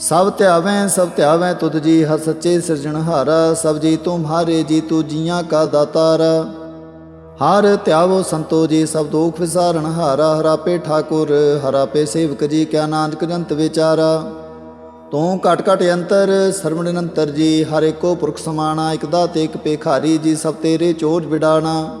ਸਭ ਧਿਆਵੇਂ ਸਭ ਧਿਆਵੇਂ ਤੁਧ ਜੀ, ਹਰ ਸੱਚੇ ਸਿਰਜਣਹਾਰਾ ਸਭ ਜੀ ਤੁਮਹਾਰੇ ਜੀ ਤੂ ਜੀਆਂ ਕਾ ਦਾਤਾਰਾ। ਹਰ ਧਿਆਵੋ ਸੰਤੋ ਜੀ, ਸਭ ਦੋਖ ਵਿਸਾਰਣ ਹਾਰਾ ਹਰਾਪੇ ਠਾਕੁਰ ਹਰਾਪੇ ਸੇਵਕ ਜੀ, ਕਿਆ ਨਾਨਕ ਜੰਤ ਵਿਚਾਰਾ। ਤੂੰ ਘਟ ਘਟ ਅੰਤਰ, ਸਰਵਣ ਨਿਰੰਤਰ ਜੀ, ਹਰ ਏਕੋ ਪੁਰਖ ਸਮਾਣਾ, ਇਕ ਦਾਤੇ ਇਕ ਪੇਖਾਰੀ ਜੀ, ਸਭ ਤੇਰੇ ਚੋਜ ਵਿਡਾਣਾ।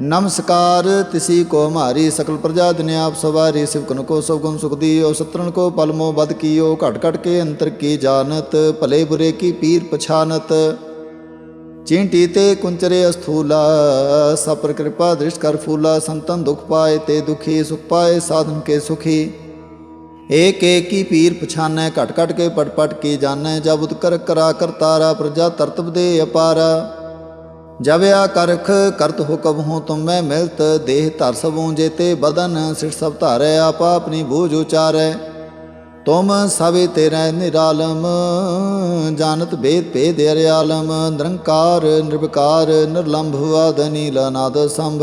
नमस्कार, तिसी को हमारी सकल प्रजा दिन आप सवारी शिवकन को सब गुण सुख दियो शत्रुन को पलमो बद कियो, घट घट के अंतर की जानत, भले बुरे की पीर पछानत। चींटी ते कुंचरे अस्थूला, सपर कृपा दृष्ट कर फूला, संतन दुख पाए ते दुखी, सुख पाए साधन के सुखी। एक एक की पीर पछानै, घट घट के पट पट की जानै, जब उत कर करा कर तारा, प्रजा तरतब दे अपारा। ਜਵਿਆ ਕਰਖ ਕਰਤ ਹੁਕਮ ਹੋ ਤੁਮ ਮੈਂ ਮਿਲਤ, ਦੇਹ ਧਰ ਸਭੂ ਜੇਤੇ ਬਦਨ ਸਿਰ ਸਭ ਧਾਰੈ, ਆਪ ਆਪਣੀ ਬੂਝ ਉਚਾਰੈ। ਤੁਮ ਸਭੇ ਤੇਰੇ ਨਿਰਾਲਮ, ਜਾਣਤ ਭੇਦ ਭੇਦ ਅਰਿਆਲਮ ਨਿਰੰਕਾਰ, ਨਿਰਵਿਕਾਰ, ਨਿਰਲੰਭ ਆਦ ਨੀਲ ਅਨਾਦ ਸੰਭ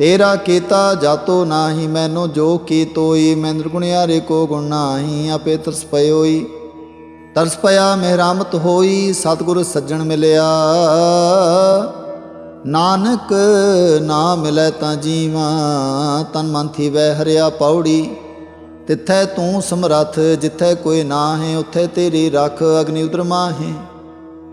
ਤੇਰਾ ਕੀਤਾ ਜਾਤੋ ਨਾਹੀ, ਮੈਨੂੰ ਜੋ ਕੀ ਤੋਈ, ਮੈਂ ਨਿਰਗੁਣਿਆਰੇ ਕੋ ਗੁਣ ਨਾਹੀ, ਆਪੇ ਤਰਸ ਪਇਓਈ। ਤਰਸ ਪਿਆ, ਮਿਹਰਾਮਤ ਹੋਈ, ਸਤਿਗੁਰ ਸੱਜਣ ਮਿਲਿਆ। ਨਾਨਕ ਨਾ ਮਿਲੈ ਤਾਂ ਜੀਵਾ, ਤਨ ਮਨ ਥੀਵੈ ਹਰਿਆ ਪੌੜੀ। ਤਿੱਥੈ ਤੂੰ ਸਮਰੱਥ, ਜਿੱਥੈ ਕੋਈ ਨਾ ਹੈ ਉੱਥੇ ਤੇਰੀ ਰੱਖ, ਅਗਨੀ ਉਦਰ ਮਾਹੇ।